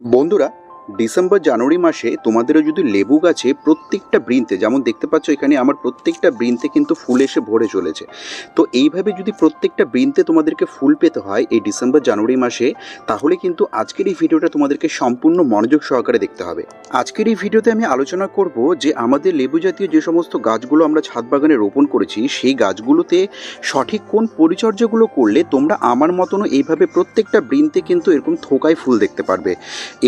বন্ধুরা ডিসেম্বর, জানুয়ারি মাসে তোমাদেরও যদি লেবু গাছে প্রত্যেকটা বৃন্তে, যেমন দেখতে পাচ্ছ এখানে আমার প্রত্যেকটা বৃন্তে কিন্তু ফুল এসে ভরে চলেছে। তো এইভাবে যদি প্রত্যেকটা বৃন্তে তোমাদেরকে ফুল পেতে হয় এই ডিসেম্বর, জানুয়ারি মাসে, তাহলে কিন্তু আজকের এই ভিডিওটা তোমাদেরকে সম্পূর্ণ মনোযোগ সহকারে দেখতে হবে। আজকের এই ভিডিওতে আমি আলোচনা করব যে আমাদের লেবু জাতীয় যে সমস্ত গাছগুলো আমরা ছাদ বাগানে রোপণ করেছি, সেই গাছগুলোতে সঠিক কোন পরিচর্যাগুলো করলে তোমরা আমার মতনও এইভাবে প্রত্যেকটা বৃন্তে কিন্তু এরকম থোকায় ফুল দেখতে পারবে।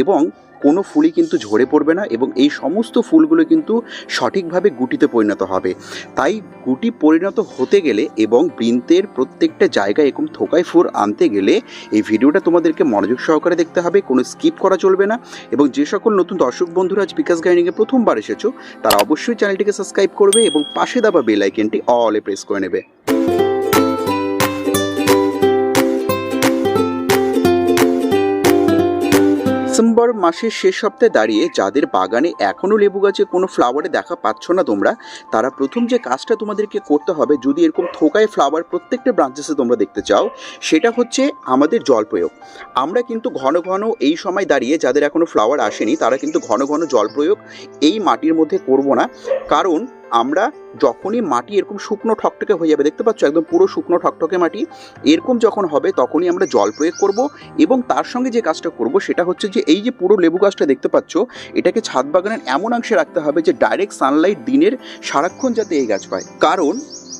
এবং কোনো ফুলই কিন্তু ঝরে পড়বে না এবং এই সমস্ত ফুলগুলো কিন্তু সঠিকভাবে গুটিতে পরিণত হবে। তাই গুটি পরিণত হতে গেলে এবং বৃন্তের প্রত্যেকটা জায়গায় এরকম থোকায় ফুল আনতে গেলে এই ভিডিওটা তোমাদেরকে মনোযোগ সহকারে দেখতে হবে, কোনো স্কিপ করা চলবে না এবং যে সকল নতুন দর্শক বন্ধুরা আজ বিকাশ গাইনিংয়ে প্রথমবার এসেছ, তারা অবশ্যই চ্যানেলটিকে সাবস্ক্রাইব করবে এবং পাশে দেওয়া বেল অলে প্রেস করে নেবে। ডিসেম্বর মাসের শেষ সপ্তাহে দাঁড়িয়ে যাদের বাগানে এখনও লেবু গাছে কোনো ফ্লাওয়ারে দেখা পাচ্ছ না তোমরা, তারা প্রথম যে কাজটা তোমাদেরকে করতে হবে, যদি এরকম থোকায় ফ্লাওয়ার প্রত্যেকটা ব্রাঞ্চেসে তোমরা দেখতে চাও, সেটা হচ্ছে আমাদের জল প্রয়োগ। আমরা কিন্তু ঘন ঘন এই সময় দাঁড়িয়ে যাদের এখনও ফ্লাওয়ার আসেনি, তারা কিন্তু ঘন ঘন জল প্রয়োগ এই মাটির মধ্যে করব না। কারণ আমরা যখনই মাটি এরকম শুকনো ঠকঠকে হয়ে যাবে, দেখতে পাচ্ছ একদম পুরো শুকনো ঠকঠকে মাটি, এরকম যখন হবে তখনই আমরা জল প্রয়োগ করব এবং তার সঙ্গে যে কাজটা করব সেটা হচ্ছে যে এই যে পুরো লেবু গাছটা দেখতে পাচ্ছ, এটাকে ছাদ বাগানের এমন অংশে রাখতে হবে যে ডাইরেক্ট সানলাইট দিনের সারাক্ষণ যাতে এই গাছ পায়। কারণ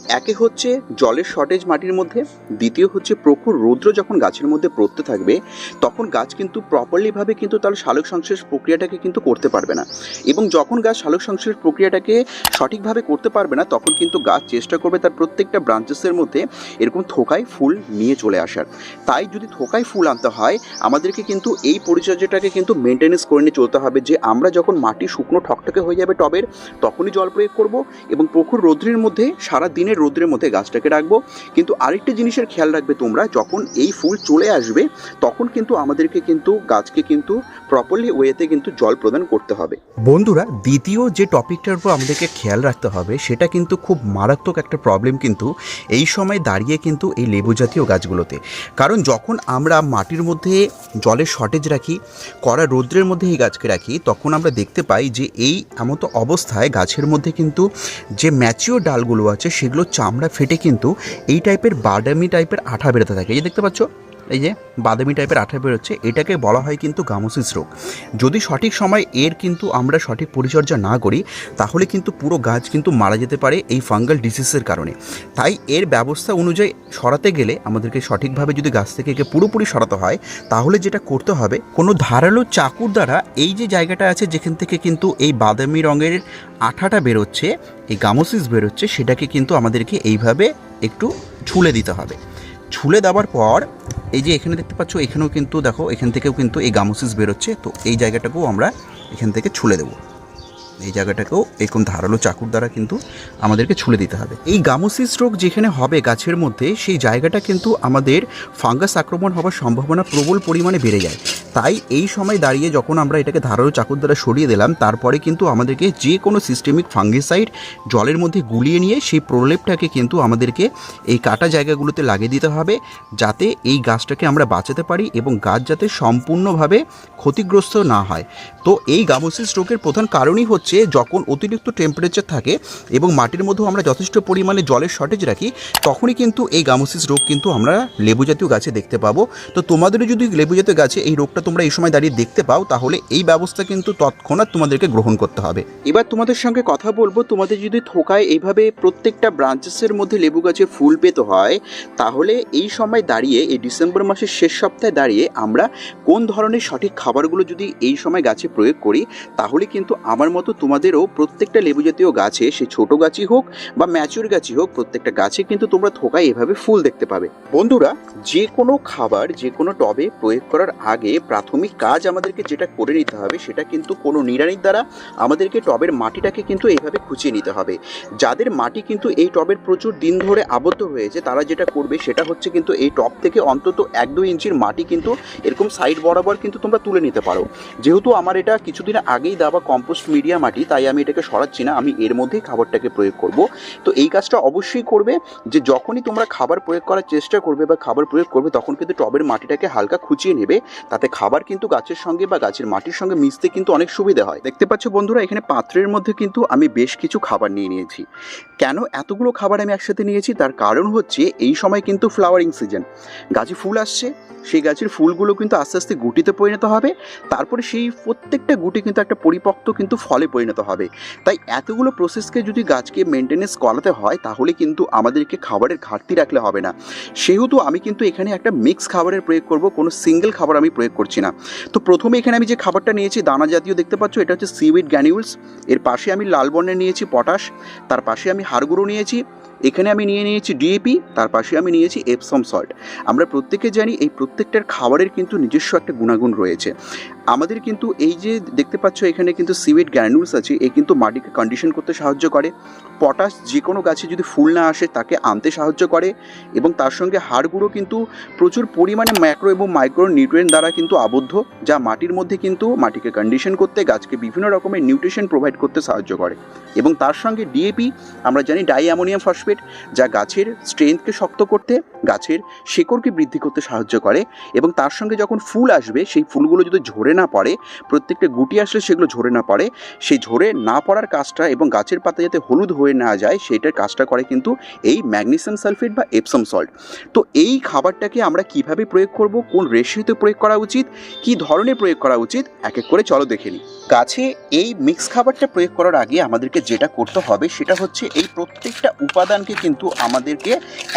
একে হচ্ছে জলের শর্টেজ মাটির মধ্যে, দ্বিতীয় হচ্ছে প্রখর রৌদ্র যখন গাছের মধ্যে পড়তে থাকবে, তখন গাছ কিন্তু প্রপারলিভাবে কিন্তু তার সালোক সংশ্লেষ প্রক্রিয়াটাকে কিন্তু করতে পারবে না। এবং যখন গাছ সালোক সংশ্লেষ প্রক্রিয়াটাকে সঠিকভাবে করতে পারবে না, তখন কিন্তু গাছ চেষ্টা করবে তার প্রত্যেকটা ব্রাঞ্চেসের মধ্যে এরকম থোকায় ফুল নিয়ে চলে আসার। তাই যদি থোকায় ফুল আনতে হয়, আমাদেরকে কিন্তু এই পরিচর্যাটাকে কিন্তু মেনটেনেন্স করে নিয়ে চলতে হবে যে, আমরা যখন মাটি শুকনো ঠকঠকে হয়ে যাবে টবের, তখনই জল প্রয়োগ করব এবং প্রখর রৌদ্রের মধ্যে সারা দিনের রৌদ্রের মধ্যে গাছটাকে রাখব। কিন্তু আরেকটা জিনিসের খেয়াল রাখবে তোমরা, যখন এই ফুল চলে আসবে, তখন কিন্তু আমাদেরকে কিন্তু গাছকে কিন্তু প্রপারলি ওয়েতে কিন্তু জল প্রদান করতে হবে। বন্ধুরা, দ্বিতীয় যে টপিকটার উপর আমাদেরকে খেয়াল রাখতে হবে, সেটা কিন্তু খুব মারাত্মক একটা প্রবলেম কিন্তু এই সময় দাঁড়িয়ে কিন্তু এই লেবু জাতীয় গাছগুলোতে। কারণ যখন আমরা মাটির মধ্যে জলের শর্টেজ রাখি, কড়া রৌদ্রের মধ্যে এই গাছকে রাখি, তখন আমরা দেখতে পাই যে এই এমতো অবস্থায় গাছের মধ্যে কিন্তু যে ম্যাচিওর ডালগুলো আছে, সেগুলো চামড়া ফেটে কিন্তু এই টাইপের বাদামি টাইপের আঠা বেরোতে থাকে। এই দেখতে পাচ্ছ? এই যে বাদামি টাইপের আঠা বেরোচ্ছে, এটাকে বলা হয় কিন্তু গামোসিস রোগ। যদি সঠিক সময় এর কিন্তু আমরা সঠিক পরিচর্যা না করি, তাহলে কিন্তু পুরো গাছ কিন্তু মারা যেতে পারে এই ফাঙ্গাল ডিসিজের কারণে। তাই এর ব্যবস্থা অনুযায়ী সরাতে গেলে আমাদেরকে সঠিকভাবে যদি গাছ থেকে একে পুরোপুরি সরাতে হয়, তাহলে যেটা করতে হবে, কোনো ধারালো চাকুর দ্বারা এই যে জায়গাটা আছে যেখান থেকে কিন্তু এই বাদামি রঙের আঠাটা বেরোচ্ছে, এই গামোসিস বেরোচ্ছে, সেটাকে কিন্তু আমাদেরকে এইভাবে একটু ছুলে দিতে হবে। ছুলে দেওয়ার পর, এই যে এখানে দেখতে পাচ্ছ, এখানেও কিন্তু দেখো, এখান থেকেও কিন্তু এই গামোসিস বেরোচ্ছে, তো এই জায়গাটাকেও আমরা এখান থেকে ছুলে দেবো। এই জায়গাটাকেও এরকম ধারালো চাকুর দ্বারা কিন্তু আমাদেরকে ছুলে দিতে হবে। এই গামোসিস রোগ যেখানে হবে গাছের মধ্যে, সেই জায়গাটা কিন্তু আমাদের ফাঙ্গাস আক্রমণ হওয়ার সম্ভাবনা প্রবল পরিমাণে বেড়ে যায়। তাই এই সময় দাঁড়িয়ে যখন আমরা এটাকে ধারালো চাকুর দ্বারা সরিয়ে দিলাম, তারপরে কিন্তু আমাদেরকে যে কোনো সিস্টেমিক ফাঙ্গিসাইড জলের মধ্যে গুলিয়ে নিয়ে সেই প্রলেপটাকে কিন্তু আমাদেরকে এই কাটা জায়গাগুলোতে লাগিয়ে দিতে হবে, যাতে এই গাছটাকে আমরা বাঁচাতে পারি এবং গাছ যাতে সম্পূর্ণভাবে ক্ষতিগ্রস্ত না হয়। তো এই গামোসিস রোগের প্রধান কারণই হচ্ছে যখন অতিরিক্ত টেম্পারেচার থাকে এবং মাটির মধ্যেও আমরা যথেষ্ট পরিমাণে জলের শর্টেজ রাখি, তখনই কিন্তু এই গামোসিস রোগ কিন্তু আমরা লেবু জাতীয় গাছে দেখতে পাবো। তো তোমাদেরও যদি লেবু জাতীয় গাছে এই রোগটা তোমরা এই সময় দাঁড়িয়ে দেখতে পাও, তাহলে এই ব্যবস্থা কিন্তু তৎক্ষণাৎ তোমাদেরকে গ্রহণ করতে হবে। এবার তোমাদের সঙ্গে কথা বলব, তোমাদের যদি থোকায় এইভাবে প্রত্যেকটা ব্রাঞ্চেসের মধ্যে লেবু গাছে ফুল পেতে হয়, তাহলে এই সময় দাঁড়িয়ে, এই ডিসেম্বর মাসের শেষ সপ্তাহে দাঁড়িয়ে আমরা কোন ধরনের সঠিক খাবারগুলো যদি এই সময় গাছে প্রয়োগ করি, তাহলে কিন্তু আমার মতো তোমাদেরও প্রত্যেকটা লেবু জাতীয় গাছে, সে ছোট গাছই হোক বা ম্যাচুর গাছই হোক, প্রত্যেকটা গাছে কিন্তু তোমরা থোকায় এভাবে ফুল দেখতে পাবে। বন্ধুরা যে কোনো খাবার যে কোনো টবে প্রয়োগ করার আগে প্রাথমিক কাজ আমাদেরকে যেটা করে নিতে হবে, সেটা কিন্তু কোনো নিড়ানির দ্বারা আমাদেরকে টবের মাটিটাকে কিন্তু এইভাবে খুঁচিয়ে নিতে হবে। যাদের মাটি কিন্তু এই টবের প্রচুর দিন ধরে আবদ্ধ হয়েছে, তারা যেটা করবে সেটা হচ্ছে কিন্তু এই টব থেকে অন্তত এক দুই ইঞ্চির মাটি কিন্তু এরকম সাইড বরাবর কিন্তু তোমরা তুলে নিতে পারো। যেহেতু আমার এটা কিছুদিন আগেই দেওয়া কম্পোস্ট মিডিয়া মাটি, তাই আমি এটাকে সরাচ্ছি না, আমি এর মধ্যেই খাবারটাকে প্রয়োগ করব। তো এই কাজটা অবশ্যই করবে যে যখনই তোমরা খাবার প্রয়োগ করার চেষ্টা করবে বা খাবার প্রয়োগ করবে, তখন কিন্তু টবের মাটিটাকে হালকা খুঁচিয়ে নেবে। তাতে খাবার কিন্তু গাছের সঙ্গে বা গাছের মাটির সঙ্গে মিশতে কিন্তু অনেক সুবিধা হয়। দেখতে পাচ্ছ বন্ধুরা, এখানে পাত্রের মধ্যে কিন্তু আমি বেশ কিছু খাবার নিয়ে নিয়েছি। কেন এতগুলো খাবার আমি একসাথে নিয়েছি? তার কারণ হচ্ছে এই সময় কিন্তু ফ্লাওয়ারিং সিজন গাছে ফুল আসছে সেই গাছের ফুলগুলো কিন্তু আস্তে আস্তে গুটিতে পরিণত হবে। তারপরে সেই প্রত্যেকটা গুটি কিন্তু একটা পরিপক্ত কিন্তু ফলে পরিণত হবে। তাই এতগুলো প্রসেসকে যদি গাছকে মেনটেনেন্স করাতে হয়, তাহলে কিন্তু আমাদেরকে খাবারের ঘাটতি রাখলে হবে না। সেহেতু আমি কিন্তু এখানে একটা মিক্স খাবারের প্রয়োগ করব, কোনো সিঙ্গেল খাবার আমি প্রয়োগ করছি না। তো প্রথমে এখানে আমি যে খাবারটা নিয়েছি, দানা জাতীয় দেখতে পাচ্ছ, এটা হচ্ছে সিউইড গ্যানিউলস এর পাশে আমি লাল বর্ণের নিয়েছি পটাশ। তার পাশে আমি হাড়গুঁড়ো নিয়েছি। এখানে আমি নিয়ে নিয়েছি ডিএপি তার পাশে আমি নিয়েছি এপসম সল্ট আমরা প্রত্যেকে জানি এই প্রত্যেকটার খাবারের কিন্তু নিজস্ব একটা গুণাগুণ রয়েছে। আমাদের কিন্তু এই যে দেখতে পাচ্ছ এখানে কিন্তু সিউইড গ্র্যানুলস আছে এই কিন্তু মাটিকে কন্ডিশন করতে সাহায্য করে। পটাশ যে কোনো গাছে যদি ফুল না আসে তাকে আনতে সাহায্য করে এবং তার সঙ্গে হাড়গুঁড়ো কিন্তু প্রচুর পরিমাণে ম্যাক্রো এবং মাইক্রো নিউট্রিয়েন্ট দ্বারা কিন্তু আবদ্ধ, যা মাটির মধ্যে কিন্তু মাটিকে কন্ডিশন করতে, গাছকে বিভিন্ন রকমের নিউট্রিশন প্রোভাইড করতে সাহায্য করে। এবং তার সঙ্গে ডিএপি আমরা জানি ডাই অ্যামোনিয়াম ফসফেট যা গাছের স্ট্রেংথকে শক্ত করতে, গাছের শেকড়কে বৃদ্ধি করতে সাহায্য করে এবং তার সঙ্গে যখন ফুল আসবে, সেই ফুলগুলো যদি ঝরে না পড়ে, প্রত্যেকটা গুটি আসলে সেগুলো ঝরে না পড়ে, সেই ঝরে না পড়ার কাজটা এবং গাছের পাতা যাতে হলুদ হয়ে না যায় সেটার কাজটা করে কিন্তু এই ম্যাগনেসিয়াম সালফেট বা এপসম সল্ট তো এই খাবারটাকে আমরা কীভাবে প্রয়োগ করব, কোন রেশিওতে প্রয়োগ করা উচিত, কি ধরনের প্রয়োগ করা উচিত, এক এক করে চলো দেখে নিই। গাছে এই মিক্স খাবারটা প্রয়োগ করার আগে আমাদেরকে যেটা করতে হবে, সেটা হচ্ছে এই প্রত্যেকটা উপাদানকে কিন্তু আমাদেরকে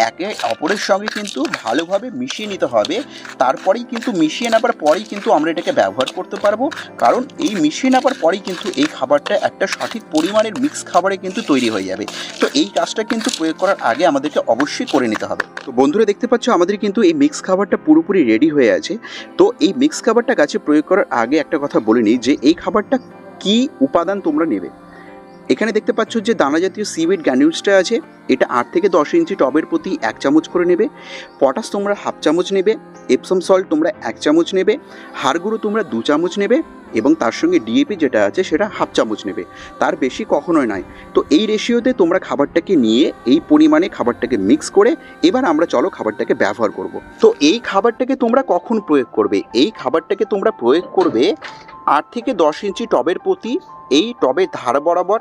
একে অপরের সঙ্গে কিন্তু ভালোভাবে মিশিয়ে নিতে হবে। তারপরেই কিন্তু মিশিয়ে নেবার পরেই কিন্তু আমরা এটাকে ব্যবহার করতে পারব। কারণ এই মিশিয়ে নেবার পরেই কিন্তু এই খাবারটা একটা সঠিক পরিমাণের মিক্স খাবারে কিন্তু তৈরি হয়ে যাবে। তো এই কাজটা কিন্তু প্রয়োগ করার আগে আমাদেরকে অবশ্যই করে নিতে হবে। তো বন্ধুরা দেখতে পাচ্ছ, আমাদের কিন্তু এই মিক্স খাবারটা পুরোপুরি রেডি হয়ে আছে। তো এই মিক্স খাবারটা গাছে প্রয়োগ করার আগে একটা কথা বলে নিই যে, এই খাবারটা কি উপাদান তোমরা নেবে? এখানে দেখতে পাচ্ছ যে দানা জাতীয় সিউইড গ্যানিউলসটা আছে। এটা আট থেকে দশ ইঞ্চি টবের প্রতি এক চামচ করে নেবে। পটাশ তোমরা হাফ চামচ নেবে। এপসম সল্ট তোমরা এক চামচ নেবে। হাড়গুঁড়ো তোমরা দু চামচ নেবে এবং তার সঙ্গে ডিএপি যেটা আছে সেটা হাফ চামচ নেবে। তার বেশি কখনোই নয়। তো এই রেশিওতে তোমরা খাবারটাকে নিয়ে এই পরিমাণে খাবারটাকে মিক্স করে এবার আমরা চলো খাবারটাকে ব্যবহার করব। তো এই খাবারটাকে তোমরা কখন প্রয়োগ করবে? এই খাবারটাকে তোমরা প্রয়োগ করবে আট থেকে দশ ইঞ্চি টবের প্রতি এই টবে ধার বরাবর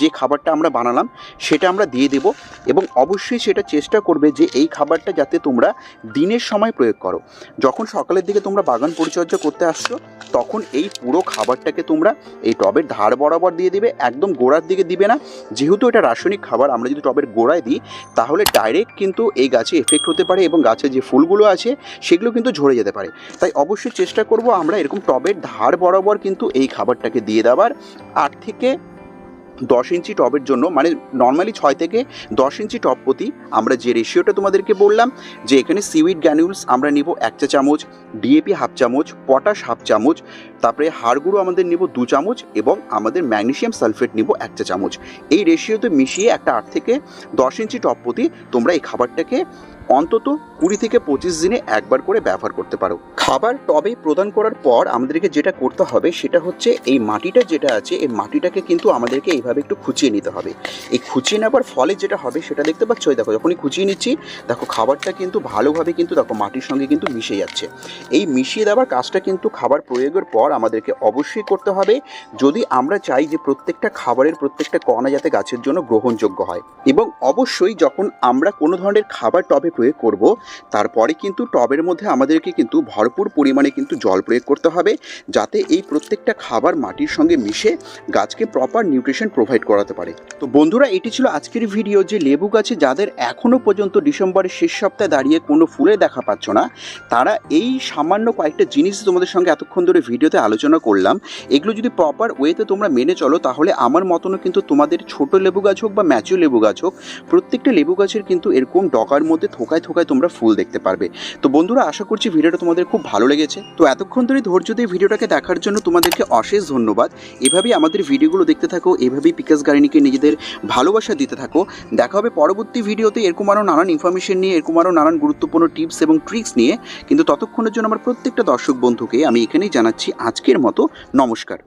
যে খাবারটা আমরা বানালাম, সেটা আমরা দিয়ে দেব এবং অবশ্যই সেটা চেষ্টা করবে যে এই খাবারটা যাতে তোমরা দিনের সময় প্রয়োগ করো। যখন সকালের দিকে তোমরা বাগান পরিচর্যা করতে আসছো, তখন এই পুরো খাবারটাকে তোমরা এই টবের ধার বরাবর দিয়ে দিবে, একদম গোড়ার দিকে দিবে না। যেহেতু এটা রাসায়নিক খাবার, আমরা যদি টবের গোড়ায় দিই, তাহলে ডাইরেক্ট কিন্তু এই গাছে এফেক্ট হতে পারে এবং গাছে যে ফুলগুলো আছে, সেগুলো কিন্তু ঝরে যেতে পারে। তাই অবশ্যই চেষ্টা করব আমরা এরকম টবের ধার বরাবর কিন্তু এই খাবারটাকে দিয়ে দেওয়ার। আট থেকে দশ ইঞ্চি টবের জন্য মানে নর্মালি ছয় থেকে দশ ইঞ্চি টব প্রতি আমরা যে রেশিওটা তোমাদেরকে বললাম, যে এখানে সিউইড গ্যানিউলস আমরা নিব এক চা চামচ ডিএপি হাফ চামচ পটাশ হাফ চামচ, তারপরে হাড়গুঁড়ো আমাদের নিব দু চামচ এবং আমাদের ম্যাগনেশিয়াম সালফেট নিব এক চা চামচ। এই রেশিওতে মিশিয়ে একটা আট থেকে দশ ইঞ্চি টব প্রতি তোমরা এই খাবারটাকে অন্তত কুড়ি থেকে পঁচিশ দিনে একবার করে ব্যবহার করতে পারো। খাবার টবে প্রদান করার পর আমাদেরকে যেটা করতে হবে সেটা হচ্ছে এই মাটিটা যেটা আছে, এই মাটিটাকে কিন্তু আমাদেরকে এইভাবে একটু খুঁচিয়ে নিতে হবে। এই খুঁচিয়ে নেওয়ার ফলে যেটা হবে সেটা দেখতে পাচ্ছ? দেখো, যখনই খুঁচিয়ে নিচ্ছি, দেখো খাবারটা কিন্তু ভালোভাবে কিন্তু দেখো মাটির সঙ্গে কিন্তু মিশে যাচ্ছে। এই মিশিয়ে দেওয়ার কাজটা কিন্তু খাবার প্রয়োগের পর আমাদেরকে অবশ্যই করতে হবে। যদি আমরা চাই যে প্রত্যেকটা খাবারের প্রত্যেকটা কণা যাতে গাছের জন্য গ্রহণযোগ্য হয়। এবং অবশ্যই যখন আমরা কোনো ধরনের খাবার টবে প্রয়োগ করব। তারপরে কিন্তু টবের মধ্যে আমাদেরকে কিন্তু ভরপুর পরিমাণে কিন্তু জল প্রয়োগ করতে হবে, যাতে এই প্রত্যেকটা খাবার মাটির সঙ্গে মিশে গাছকে প্রপার নিউট্রিশন প্রোভাইড করাতে পারে। তো বন্ধুরা, এটি ছিল আজকের ভিডিও যে লেবু গাছে যাদের এখনও পর্যন্ত ডিসেম্বরের শেষ সপ্তাহে দাঁড়িয়ে কোনো ফুলে দেখা পাচ্ছ না, তারা এই সামান্য কয়েকটা জিনিস তোমাদের সঙ্গে এতক্ষণ ধরে ভিডিওতে আলোচনা করলাম। এগুলো যদি প্রপার ওয়েতে তোমরা মেনে চলো, তাহলে আমার মতনও কিন্তু তোমাদের ছোট লেবু গাছ হোক বা ম্যাচিও লেবু গাছ হোক, প্রত্যেকটা লেবু গাছের কিন্তু এরকম ডগার মধ্যে থোকায় থোকায় তোমরা ফুল দেখতে পারবে। তো বন্ধুরা, আশা করছি ভিডিওটা তোমাদের খুব ভালো লেগেছে। তো এতক্ষণ ধরে ধৈর্য দিয়ে ভিডিওটাকে দেখার জন্য তোমাদেরকে অশেষ ধন্যবাদ। এভাবেই আমাদের ভিডিওগুলো দেখতে থাকো, এভাবেই পিকাস গাড়িনিকে নিজেদের ভালোবাসা দিতে থাকো। দেখা হবে পরবর্তী ভিডিওতে এরকম আরও নানান ইনফরমেশন নিয়ে, এরকম আরও নানান গুরুত্বপূর্ণ টিপস এবং ট্রিক্স নিয়ে। কিন্তু ততক্ষণের জন্য আমার প্রত্যেকটা দর্শক বন্ধুকে আমি এখানেই জানাচ্ছি আজকের মতো। নমস্কার।